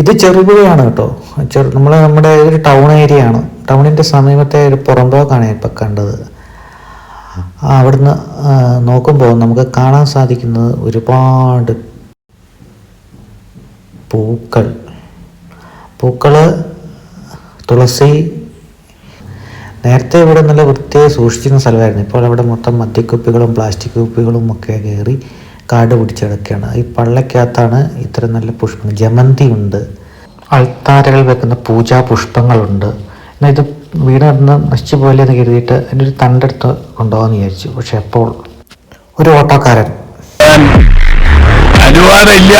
ഇത് ചെറുപുഴയാണ് കേട്ടോ. ചെറു നമ്മൾ നമ്മുടെ ഒരു ടൗൺ ഏരിയ ആണ്. ടൗണിന്റെ സമീപത്തെ ഒരു പുറമ്പോക്കാണ് ഇപ്പം കണ്ടത്. അവിടുന്ന് നോക്കുമ്പോൾ നമുക്ക് കാണാൻ സാധിക്കുന്നത് ഒരുപാട് പൂക്കൾ. പൂക്കൾ തുളസി നേരത്തെ ഇവിടെ നല്ല വൃത്തിയായി സൂക്ഷിച്ചിരുന്ന സ്ഥലമായിരുന്നു. ഇപ്പോൾ അവിടെ മൊത്തം മദ്യക്കുപ്പികളും പ്ലാസ്റ്റിക് കുപ്പികളും ഒക്കെ കയറി കാട് പിടിച്ചെടുക്കുകയാണ് ഈ പള്ളക്കകത്താണ് ഇത്തരം നല്ല പുഷ്പങ്ങൾ. ജമന്തി ഉണ്ട് അൾത്താരകൾ വെക്കുന്ന പൂജാ പുഷ്പങ്ങളുണ്ട്. എന്നാൽ ഇത് വീട് നടന്ന് നശിച്ചു പോലെ എന്ന് കരുതിയിട്ട് എന്റെ ഒരു തണ്ടെടുത്ത് കൊണ്ടുപോകാമെന്ന് വിചാരിച്ചു. പക്ഷെ അപ്പോൾ ഒരു ഓട്ടോക്കാരൻ. അനുവാദമില്ല.